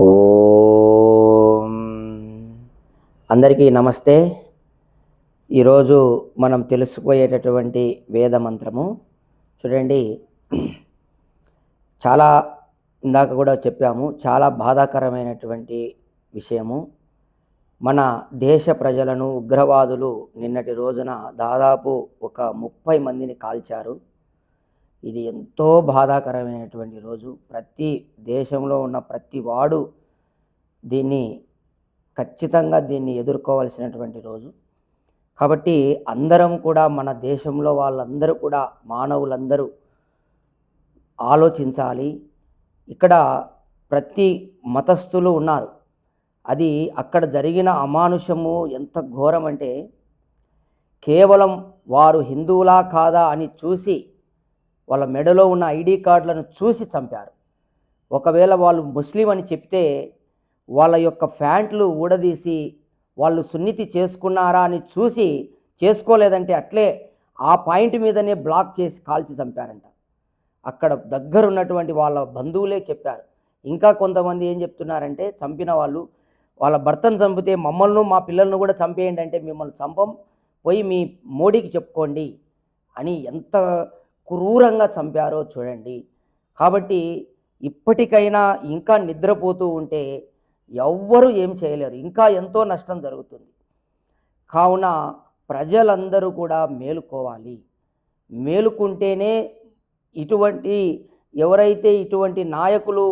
ఓం. అందరికీ నమస్తే. ఈరోజు మనం తెలుసుకోయేటటువంటి వేద మంత్రము. చూడండి. చాలా ఇందాక కూడా చెప్పాము. చాలా బాధాకరమైనటువంటి విషయము. మన దేశ ప్రజలను ఉగ్రవాదులు నిన్నటి రోజున దాదాపు ఒక ముప్పై మందిని కాల్చారు. ఇది ఎంతో బాధాకరమైనటువంటి రోజు. ప్రతి దేశంలో ఉన్న ప్రతి వాడు దీన్ని ఖచ్చితంగా దీన్ని ఎదుర్కోవాల్సినటువంటి రోజు. కాబట్టి అందరం కూడా మన దేశంలో వాళ్ళందరూ కూడా మానవులందరూ ఆలోచించాలి. ఇక్కడ ప్రతి మతస్థులు ఉన్నారు. అది అక్కడ జరిగిన అమానుషము ఎంత ఘోరం అంటే కేవలం వారు హిందువులా కాదా అని చూసి వాళ్ళ మెడలో ఉన్న ఐడి కార్డులను చూసి చంపారు. ఒకవేళ వాళ్ళు ముస్లిం అని చెప్తే వాళ్ళ యొక్క ఫ్యాంట్లు ఊడదీసి వాళ్ళు సున్నితి చేసుకున్నారా అని చూసి చేసుకోలేదంటే అట్లే ఆ పాయింట్ మీదనే బ్లాక్ చేసి కాల్చి చంపారంట. అక్కడ దగ్గర ఉన్నటువంటి వాళ్ళ బంధువులే చెప్పారు. ఇంకా కొంతమంది ఏం చెప్తున్నారంటే చంపిన వాళ్ళు వాళ్ళ భర్తను చంపితే మమ్మల్ని మా పిల్లలను కూడా చంపేయండి అంటే మిమ్మల్ని చంపం పోయి మీ మోడీకి చెప్పుకోండి అని ఎంత క్రూరంగా చంపారో చూడండి. కాబట్టి ఇప్పటికైనా ఇంకా నిద్రపోతూ ఉంటే ఎవ్వరూ ఏం చేయలేరు. ఇంకా ఎంతో నష్టం జరుగుతుంది. కావున ప్రజలందరూ కూడా మేలుకోవాలి. మేలుకుంటేనే ఇటువంటి ఎవరైతే ఇటువంటి నాయకులు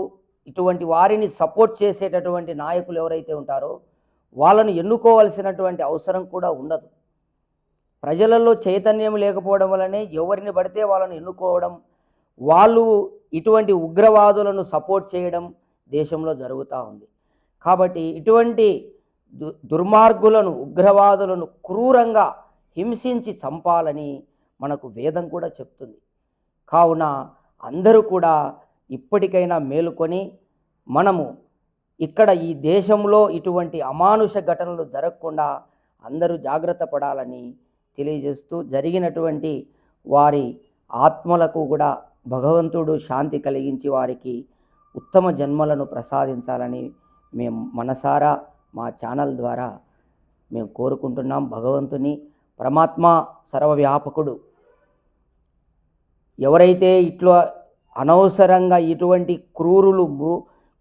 ఇటువంటి వారిని సపోర్ట్ చేసేటటువంటి నాయకులు ఎవరైతే ఉంటారో వాళ్ళను ఎన్నుకోవాల్సినటువంటి అవసరం కూడా ఉండదు. ప్రజలలో చైతన్యం లేకపోవడం వల్లనే ఎవరిని పడితే వాళ్ళని ఎన్నుకోవడం వాళ్ళు ఇటువంటి ఉగ్రవాదులను సపోర్ట్ చేయడం దేశంలో జరుగుతూ ఉంది. కాబట్టి ఇటువంటి దు దుర్మార్గులను ఉగ్రవాదులను క్రూరంగా హింసించి చంపాలని మనకు వేదం కూడా చెప్తుంది. కావున అందరూ కూడా ఇప్పటికైనా మేలుకొని మనము ఇక్కడ ఈ దేశంలో ఇటువంటి అమానుష ఘటనలు జరగకుండా అందరూ జాగ్రత్త పడాలని తెలియజేస్తూ జరిగినటువంటి వారి ఆత్మలకు కూడా భగవంతుడు శాంతి కలిగించి వారికి ఉత్తమ జన్మలను ప్రసాదించాలని మేము మనసారా మా ఛానల్ ద్వారా మేము కోరుకుంటున్నాం. భగవంతుని పరమాత్మ సర్వవ్యాపకుడు. ఎవరైతే ఇట్లా అనవసరంగా ఇటువంటి క్రూరులు మృ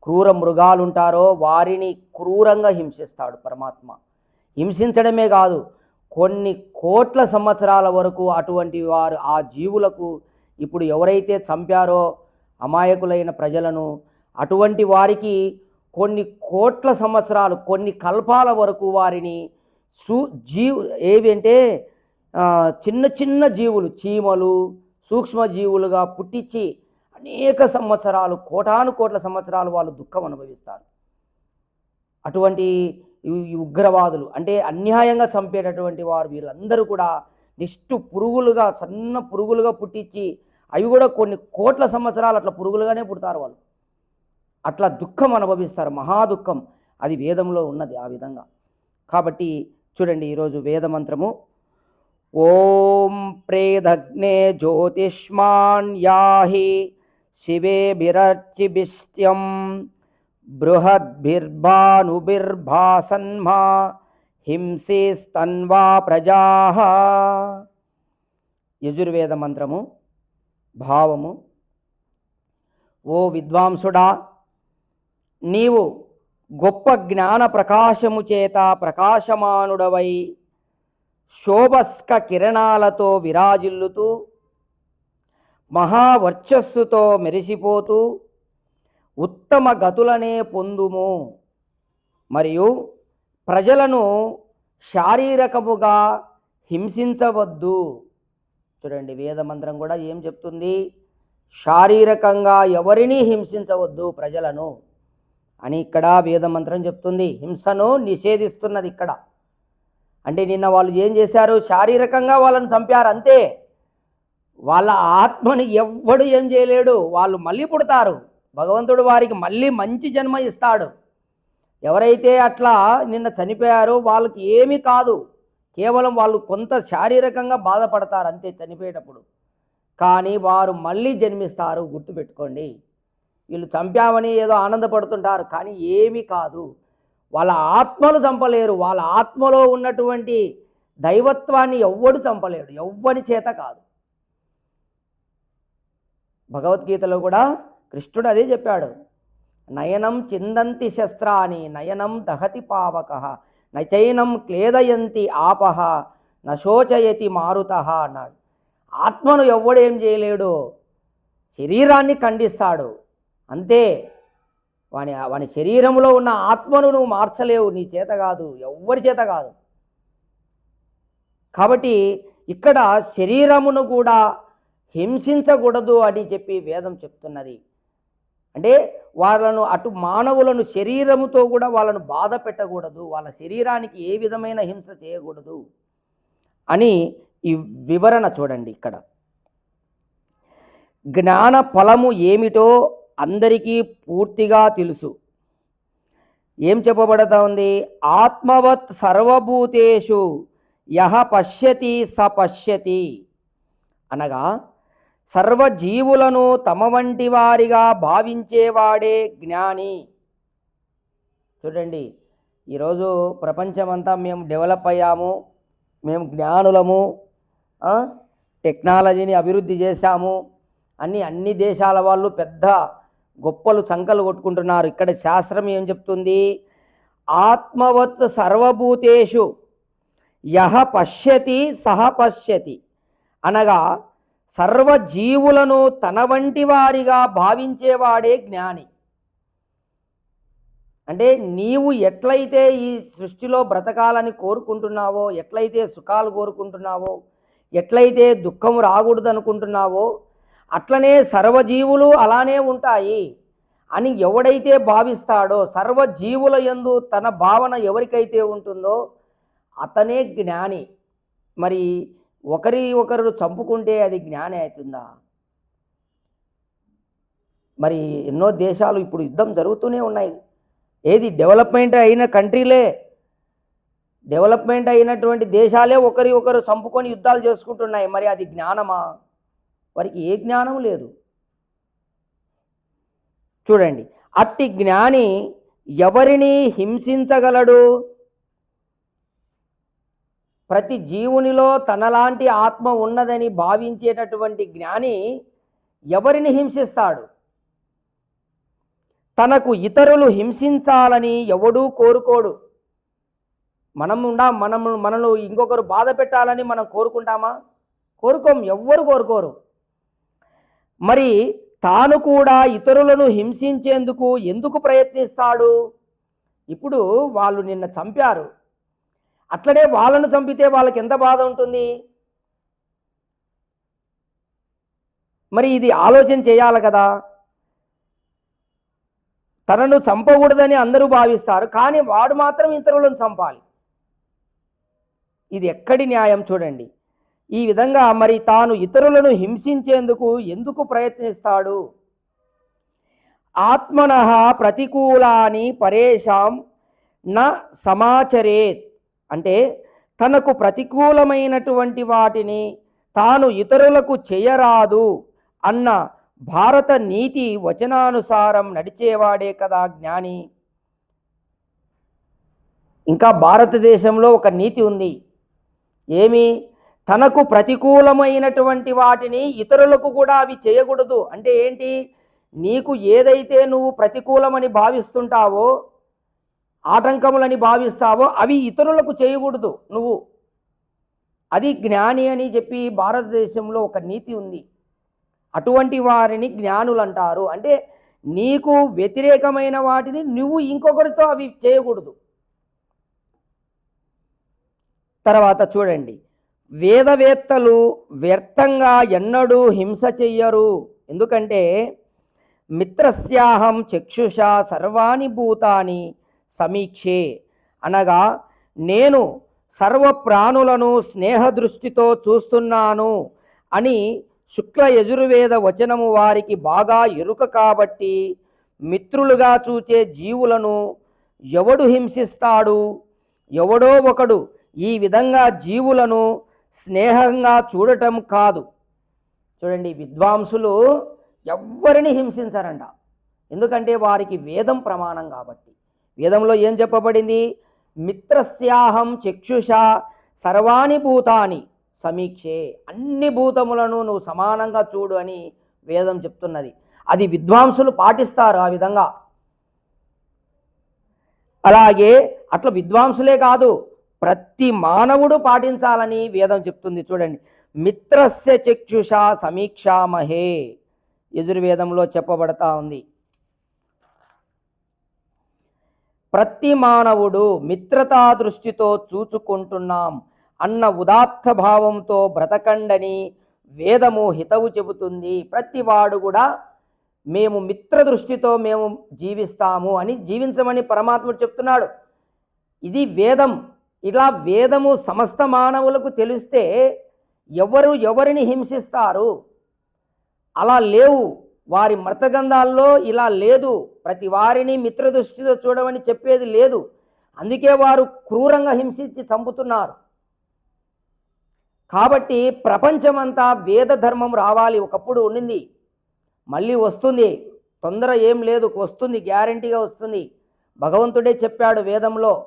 క్రూర మృగాలు ఉంటారో వారిని క్రూరంగా హింసిస్తాడు పరమాత్మ. హింసించడమే కాదు కొన్ని కోట్ల సంవత్సరాల వరకు అటువంటి వారు ఆ జీవులకు ఇప్పుడు ఎవరైతే చంపారో అమాయకులైన ప్రజలను అటువంటి వారికి కొన్ని కోట్ల సంవత్సరాలు కొన్ని కల్పాల వరకు వారిని సు జీవు ఏవి అంటే చిన్న చిన్న జీవులు చీమలు సూక్ష్మజీవులుగా పుట్టించి అనేక సంవత్సరాలు కోటాను కోట్ల సంవత్సరాలు వాళ్ళు దుఃఖం అనుభవిస్తారు. అటువంటి ఈ- ఉగ్రవాదులు. అంటే అన్యాయంగా చంపేటటువంటి వారు వీళ్ళందరూ కూడా నిష్టు పురుగులుగా సన్న పురుగులుగా పుట్టించి అవి కూడా కొన్ని కోట్ల సంవత్సరాలు అట్లా పురుగులుగానే పుడతారు వాళ్ళు. అట్లా దుఃఖం అనుభవిస్తారు మహా దుఃఖం. అది వేదంలో ఉన్నది ఆ విధంగా. కాబట్టి చూడండి ఈరోజు వేదమంత్రము. ఓం ప్రేదగ్నే జ్యోతిష్మాన్ యాహి శివే బిరర్చిభిష్ట్యం బృహద్భిర్భానుభిర్భాసన్మా హింసేస్తన్వా ప్రజా. యజుర్వేద మంత్రము భావము ఓ విద్వాంసుడా నీవు గొప్ప జ్ఞాన ప్రకాశము చేత ప్రకాశమానుడవై శోభస్క కిరణాలతో విరాజిల్లుతూ మహావర్చస్సుతో మెరిసిపోతూ ఉత్తమ గతులనే పొందుము. మరియు ప్రజలను శారీరకముగా హింసించవద్దు. చూడండి వేదమంత్రం కూడా ఏం చెప్తుంది? శారీరకంగా ఎవరిని హింసించవద్దు ప్రజలను అని ఇక్కడ వేదమంత్రం చెప్తుంది. హింసను నిషేధిస్తున్నది ఇక్కడ. అంటే నిన్న వాళ్ళు ఏం చేశారు? శారీరకంగా వాళ్ళని చంపారు అంతే. వాళ్ళ ఆత్మని ఎవ్వడు ఏం చేయలేడు. వాళ్ళు మళ్ళీ పుడతారు. భగవంతుడు వారికి మళ్ళీ మంచి జన్మ ఇస్తాడు. ఎవరైతే అట్లా నిన్న చనిపోయారో వాళ్ళకి ఏమీ కాదు. కేవలం వాళ్ళు కొంత శారీరకంగా బాధపడతారు అంతే చనిపోయేటప్పుడు. కానీ వారు మళ్ళీ జన్మిస్తారు గుర్తుపెట్టుకోండి. వీళ్ళు చంపామని ఏదో ఆనందపడుతుంటారు కానీ ఏమీ కాదు. వాళ్ళ ఆత్మలు చంపలేరు. వాళ్ళ ఆత్మలో ఉన్నటువంటి దైవత్వాన్ని ఎవ్వడు చంపలేడు. ఎవ్వని చేత కాదు. భగవద్గీతలో కూడా కృష్ణుడు అదే చెప్పాడు. నయనం చిందంతి శస్త్రాని నయనం దహతి పావక నచైనం క్లేదయంతి ఆపహ నశోచయతి మారుత అన్నాడు. ఆత్మను ఎవ్వడేం చేయలేడు. శరీరాన్ని ఖండిస్తాడు. అంతే. వాని వాని శరీరంలో ఉన్న ఆత్మను నువ్వు మార్చలేవు. నీ చేత కాదు. ఎవ్వరి చేత కాదు. కాబట్టి ఇక్కడ శరీరమును కూడా హింసించకూడదు అని చెప్పి వేదం చెప్తున్నది. అంటే వాళ్ళను అటు మానవులను శరీరముతో కూడా వాళ్ళను బాధ పెట్టకూడదు వాళ్ళ శరీరానికి ఏ విధమైన హింస చేయకూడదు అని ఈ వివరణ చూడండి ఇక్కడ. జ్ఞాన ఫలము ఏమిటో అందరికీ పూర్తిగా తెలుసు. ఏం చెప్పబడతా ఉంది ఆత్మవత్ సర్వభూతేషు యహ పశ్యతి స పశ్యతి అనగా సర్వజీవులను తమ వంటి వారిగా భావించేవాడే జ్ఞాని. చూడండి ఈరోజు ప్రపంచమంతా మేము డెవలప్ అయ్యాము మేము జ్ఞానులము టెక్నాలజీని అభివృద్ధి చేశాము అన్ని అన్ని దేశాల వాళ్ళు పెద్ద గొప్పలు సంకలు కొట్టుకుంటున్నారు. ఇక్కడ శాస్త్రం ఏం చెప్తుంది? ఆత్మవత్ సర్వభూతేషు యహ పశ్యతి సహ పశ్యతి అనగా సర్వజీవులను తన వంటి వారిగా భావించేవాడే జ్ఞాని. అంటే నీవు ఎట్లయితే ఈ సృష్టిలో బ్రతకాలని కోరుకుంటున్నావో ఎట్లయితే సుఖాలు కోరుకుంటున్నావో ఎట్లయితే దుఃఖం రాకూడదు అనుకుంటున్నావో అట్లనే సర్వజీవులు అలానే ఉంటాయి అని ఎవడైతే భావిస్తాడో సర్వజీవుల యందు తన భావన ఎవరికైతే ఉంటుందో అతనే జ్ఞాని. మరి ఒకరి ఒకరు చంపుకుంటే అది జ్ఞానం అవుతుందా? మరి ఎన్నో దేశాలు ఇప్పుడు యుద్ధం జరుగుతూనే ఉన్నాయి. ఏది డెవలప్మెంట్ అయిన కంట్రీలే డెవలప్మెంట్ అయినటువంటి దేశాలే ఒకరి ఒకరు చంపుకొని యుద్ధాలు చేసుకుంటున్నాయి. మరి అది జ్ఞానమా? వారికి ఏ జ్ఞానం లేదు. చూడండి అట్టి జ్ఞాని ఎవరిని హింసించగలడు? ప్రతి జీవునిలో తనలాంటి ఆత్మ ఉన్నదని భావించేటటువంటి జ్ఞాని ఎవరిని హింసిస్తాడు? తనకు ఇతరులు హింసించాలని ఎవడూ కోరుకోడు. మనం ఉండా మనము మనను ఇంకొకరు బాధ పెట్టాలని మనం కోరుకుంటామా? కోరుకోం ఎవ్వరు కోరుకోరు. మరి తాను కూడా ఇతరులను హింసించేందుకు ఎందుకు ప్రయత్నిస్తాడు? ఇప్పుడు వాళ్ళు నిన్న చంపారు. అట్లనే వాళ్ళను చంపితే వాళ్ళకి ఎంత బాధ ఉంటుంది? మరి ఇది ఆలోచన చేయాలి కదా. తనను చంపకూడదని అందరూ భావిస్తారు కానీ వాడు మాత్రం ఇతరులను చంపాలి. ఇది ఎక్కడి న్యాయం చూడండి. ఈ విధంగా మరి తాను ఇతరులను హింసించేందుకు ఎందుకు ప్రయత్నిస్తాడు? ఆత్మన ప్రతికూలాని పరేషాం న సమాచరేత్. అంటే తనకు ప్రతికూలమైనటువంటి వాటిని తాను ఇతరులకు చేయరాదు అన్న భారత నీతి వచనానుసారం నడిచేవాడే కదా జ్ఞాని. ఇంకా భారతదేశంలో ఒక నీతి ఉంది. ఏమి? తనకు ప్రతికూలమైనటువంటి వాటిని ఇతరులకు కూడా అవి చేయకూడదు. అంటే ఏంటి? నీకు ఏదైతే నువ్వు ప్రతికూలమని భావిస్తుంటావో ఆటంకములని భావిస్తావో అవి ఇతరులకు చేయకూడదు. నువ్వు అది జ్ఞాని అని చెప్పి భారతదేశంలో ఒక నీతి ఉంది. అటువంటి వారిని జ్ఞానులు అంటారు అంటే నీకు వ్యతిరేకమైన వాటిని నువ్వు ఇంకొకరితో అవి చేయకూడదు. తర్వాత చూడండి. వేదవేత్తలు వ్యర్థంగా ఎన్నడూ హింస చెయ్యరు. ఎందుకంటే మిత్రస్యాహం చక్షుష సర్వాణి భూతాని సమీక్షే. అనగా నేను సర్వ ప్రాణులను స్నేహదృష్టితో చూస్తున్నాను అని శుక్ల యజుర్వేద వచనము వారికి బాగా ఎరుక కాబట్టి మిత్రులుగా చూచే జీవులను ఎవడు హింసిస్తాడు? ఎవడో ఒకడు ఈ విధంగా జీవులను స్నేహంగా చూడటం కాదు. చూడండి విద్వాంసులు ఎవ్వరిని హింసించారంట. ఎందుకంటే వారికి వేదం ప్రమాణం కాబట్టి. వేదంలో ఏం చెప్పబడింది? మిత్రస్యాహం చక్షుష సర్వాణి భూతాని సమీక్షే. అన్ని భూతములను నువ్వు సమానంగా చూడు అని వేదం చెప్తున్నది. అది విద్వాంసులు పాటిస్తారు ఆ విధంగా. అలాగే అట్లా విద్వాంసులే కాదు ప్రతి మానవుడు పాటించాలని వేదం చెప్తుంది చూడండి. మిత్రస్య చక్షుష సమీక్షామహే. యజుర్వేదంలో చెప్పబడతా ఉంది. ప్రతి మానవుడు మిత్రతా దృష్టితో చూచుకుంటున్నాం అన్న ఉదాత్త భావంతో బ్రతకండని వేదము హితవు చెబుతుంది. ప్రతి వాడు కూడా మేము మిత్ర దృష్టితో మేము జీవిస్తాము అని జీవించమని పరమాత్ముడు చెప్తున్నాడు. ఇది వేదం. ఇలా వేదము సమస్త మానవులకు తెలిస్తే ఎవరు ఎవరిని హింసిస్తారు? అలా లేవు. వారి మృతగంధాల్లో ఇలా లేదు. ప్రతి వారిని మిత్రదృష్టితో చూడమని చెప్పేది లేదు. అందుకే వారు క్రూరంగా హింసించి చంపుతున్నారు. కాబట్టి ప్రపంచమంతా వేద ధర్మం రావాలి. ఒకప్పుడు ఉండింది. మళ్ళీ వస్తుంది. తొందర ఏం లేదు. వస్తుంది. గ్యారంటీగా వస్తుంది. భగవంతుడే చెప్పాడు వేదంలో.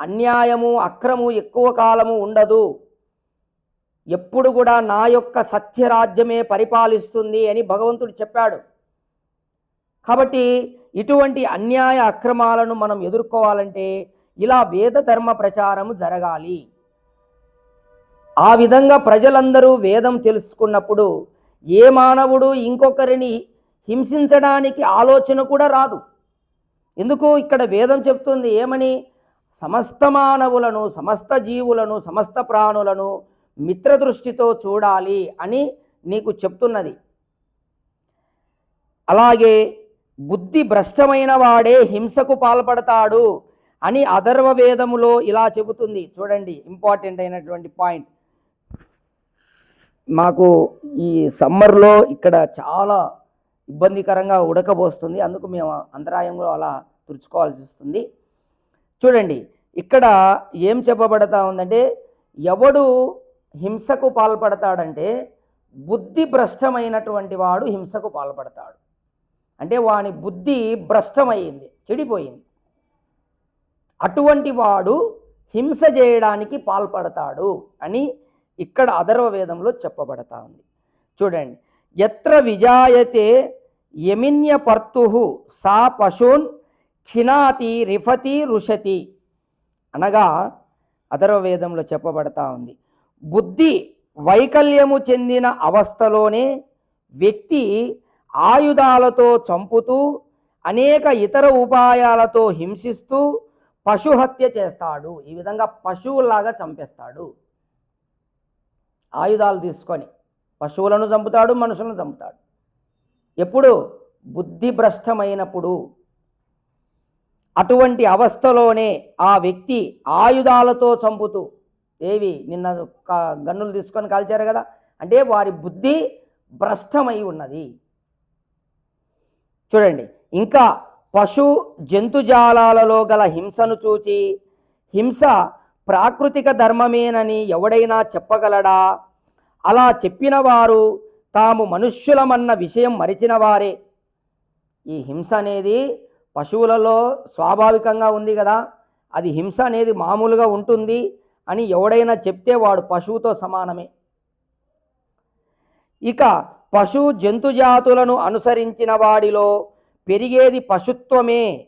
అన్యాయము అక్రము ఎక్కువ కాలము ఉండదు. ఎప్పుడు కూడా నా యొక్క సత్యరాజ్యమే పరిపాలిస్తుంది అని భగవంతుడు చెప్పాడు. కాబట్టి ఇటువంటి అన్యాయ అక్రమాలను మనం ఎదుర్కోవాలంటే ఇలా వేద ధర్మ ప్రచారము జరగాలి. ఆ విధంగా ప్రజలందరూ వేదం తెలుసుకున్నప్పుడు ఏ మానవుడు ఇంకొకరిని హింసించడానికి ఆలోచన కూడా రాదు. ఎందుకు? ఇక్కడ వేదం చెప్తుంది ఏమని? సమస్త మానవులను సమస్త జీవులను సమస్త ప్రాణులను మిత్రదృష్టితో చూడాలి అని నీకు చెప్తున్నది. అలాగే బుద్ధి భ్రష్టమైన వాడే హింసకు పాల్పడతాడు అని అధర్వ వేదములో ఇలా చెబుతుంది. చూడండి ఇంపార్టెంట్ అయినటువంటి పాయింట్. మాకు ఈ సమ్మర్లో ఇక్కడ చాలా ఇబ్బందికరంగా ఉడకబోస్తుంది అందుకు మేము అంతరాయంలో అలా తుడుచుకోవాల్సి వస్తుంది. చూడండి ఇక్కడ ఏం చెప్పబడతా ఉందంటే ఎవడు హింసకు పాల్పడతాడంటే బుద్ధి భ్రష్టమైనటువంటి వాడు హింసకు పాల్పడతాడు. అంటే వాని బుద్ధి భ్రష్టమైంది చెడిపోయింది. అటువంటి వాడు హింస చేయడానికి పాల్పడతాడు అని ఇక్కడ అధర్వ వేదంలో చెప్పబడతా ఉంది. చూడండి ఎత్ర విజాయతే యమిన్య పర్తు సా పశూన్ క్షినాతి రిఫతి రుషతి అనగా అధర్వవేదంలో చెప్పబడతా ఉంది. బుద్ధి వైకల్యము చెందిన అవస్థలోనే వ్యక్తి ఆయుధాలతో చంపుతూ అనేక ఇతర ఉపాయాలతో హింసిస్తూ పశుహత్య చేస్తాడు. ఈ విధంగా పశువులాగా చంపేస్తాడు. ఆయుధాలు తీసుకొని పశువులను చంపుతాడు మనుషులను చంపుతాడు. ఎప్పుడు? బుద్ధి భ్రష్టమైనప్పుడు అటువంటి అవస్థలోనే ఆ వ్యక్తి ఆయుధాలతో చంపుతూ ఏవి? నిన్న గన్నులు తీసుకొని కాల్చారు కదా. అంటే వారి బుద్ధి భ్రష్టమై ఉన్నది. చూడండి. ఇంకా పశు జంతుజాలాలలో గల హింసను చూచి హింస ప్రాకృతిక ధర్మమేనని ఎవడైనా చెప్పగలడా? అలా చెప్పిన వారు తాము మనుష్యులమన్న విషయం మరిచిన వారే ఈ హింస అనేది పశువులలో స్వాభావికంగా ఉంది కదా. అది హింస అనేది మామూలుగా ఉంటుంది. అని ఎవడైనా చెప్తే వాడు పశువుతో సమానమే. ఇక పశు జంతుజాతులను అనుసరించిన వాడిలో పెరిగేది పశుత్వమే.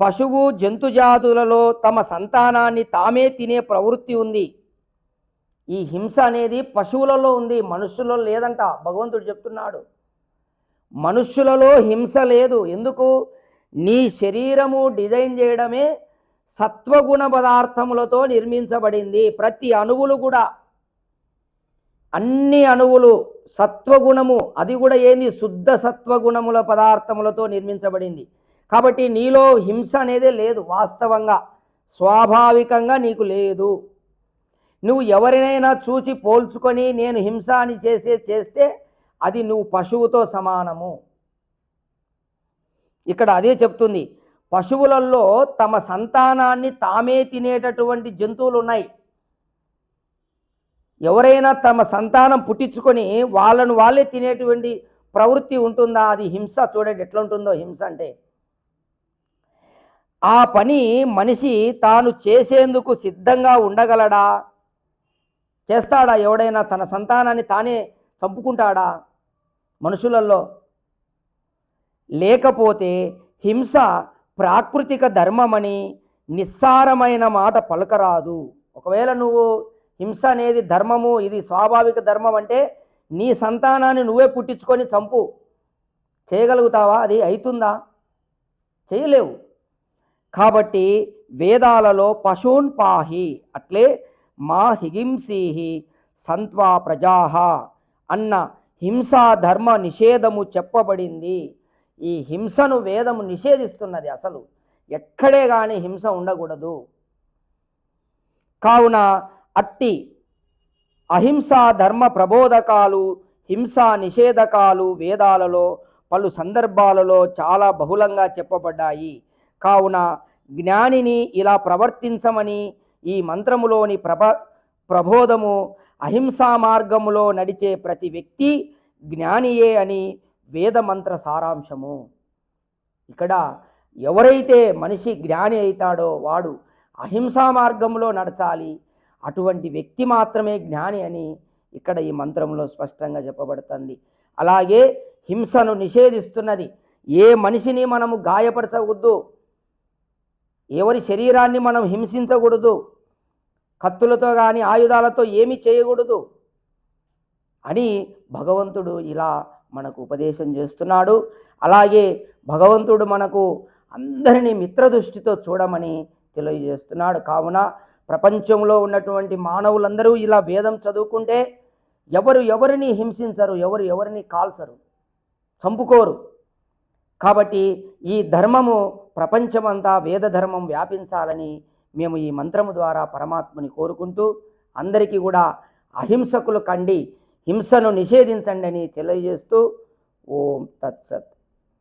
పశువు జంతుజాతులలో తమ సంతానాన్ని తామే తినే ప్రవృత్తి ఉంది. ఈ హింస అనేది పశువులలో ఉంది మనుషులలో లేదంట. భగవంతుడు చెప్తున్నాడు మనుష్యులలో హింస లేదు. ఎందుకు? నీ శరీరము డిజైన్ చేయడమే సత్వగుణ పదార్థములతో నిర్మించబడింది. ప్రతి అణువులు కూడా. అన్ని అణువులు సత్వగుణము. అది కూడా ఏంది? శుద్ధ సత్వగుణముల పదార్థములతో నిర్మించబడింది. కాబట్టి నీలో హింస అనేది లేదు వాస్తవంగా. స్వాభావికంగా నీకు లేదు. నువ్వు ఎవరినైనా చూచి పోల్చుకొని నేను హింస అని చేసే చేస్తే అది నువ్వు పశువుతో సమానము. ఇక్కడ అదే చెప్తుంది. పశువులలో తమ సంతానాన్ని తామే తినేటటువంటి జంతువులు ఉన్నాయి ఎవరైనా తమ సంతానం పుట్టించుకొని వాళ్ళను వాళ్ళే తినేటువంటి ప్రవృత్తి ఉంటుందా? అది హింస. చూడండి ఎట్లా ఉంటుందో హింస అంటే. ఆ పని మనిషి తాను చేసేందుకు సిద్ధంగా ఉండగలడా? చేస్తాడా? ఎవడైనా తన సంతానాన్ని తానే చంపుకుంటాడా? మనుషులలో లేకపోతే హింస ప్రాకృతిక ధర్మమని నిస్సారమైన మాట పలకరాదు. ఒకవేళ నువ్వు హింస అనేది ధర్మము ఇది స్వాభావిక ధర్మం అంటే నీ సంతానాన్ని నువ్వే పుట్టించుకొని చంపు. చేయగలుగుతావా? అది అవుతుందా చేయలేవు. కాబట్టి వేదాలలో పశూన్ పాహి అట్లే మా హిగింసీహి సంత్వా ప్రజాహ అన్న హింసా ధర్మ నిషేధము చెప్పబడింది. ఈ హింసను వేదము నిషేధిస్తున్నది అసలు. ఎక్కడే కానీ హింస ఉండకూడదు. కావున అట్టి అహింసా ధర్మ ప్రబోధకాలు హింసా నిషేధకాలు వేదాలలో పలు సందర్భాలలో చాలా బహుళంగా చెప్పబడ్డాయి. కావున జ్ఞానిని ఇలా ప్రవర్తించమని ఈ మంత్రములోని ప్రభ ప్రబోధము అహింసా మార్గములో నడిచే ప్రతి వ్యక్తి జ్ఞానియే అని వేద మంత్ర సారాంశము. ఇక్కడ ఎవరైతే మనిషి జ్ఞాని అవుతాడో వాడు అహింసా మార్గంలో నడచాలి అటువంటి వ్యక్తి మాత్రమే జ్ఞాని అని ఇక్కడ ఈ మంత్రంలో స్పష్టంగా చెప్పబడుతుంది. అలాగే హింసను నిషేధిస్తున్నది ఏ మనిషిని మనము గాయపరచవద్దు ఎవరి శరీరాన్ని మనం హింసించకూడదు కత్తులతో కానీ ఆయుధాలతో ఏమీ చేయకూడదు అని భగవంతుడు ఇలా మనకు ఉపదేశం చేస్తున్నాడు. అలాగే భగవంతుడు మనకు అందరినీ మిత్రదృష్టితో చూడమని తెలియజేస్తున్నాడు. కావున ప్రపంచంలో ఉన్నటువంటి మానవులందరూ ఇలా వేదం చదువుకుంటే ఎవరు ఎవరిని హింసించరు ఎవరు ఎవరిని కాల్చరు చంపుకోరు. కాబట్టి ఈ ధర్మము ప్రపంచమంతా వేద ధర్మం వ్యాపించాలని మేము ఈ మంత్రము ద్వారా పరమాత్మని కోరుకుంటూ అందరికీ కూడా అహింసకులు కండి హింసను నిషేధించండి అని తెలియజేస్తూ ఓం తత్సత్.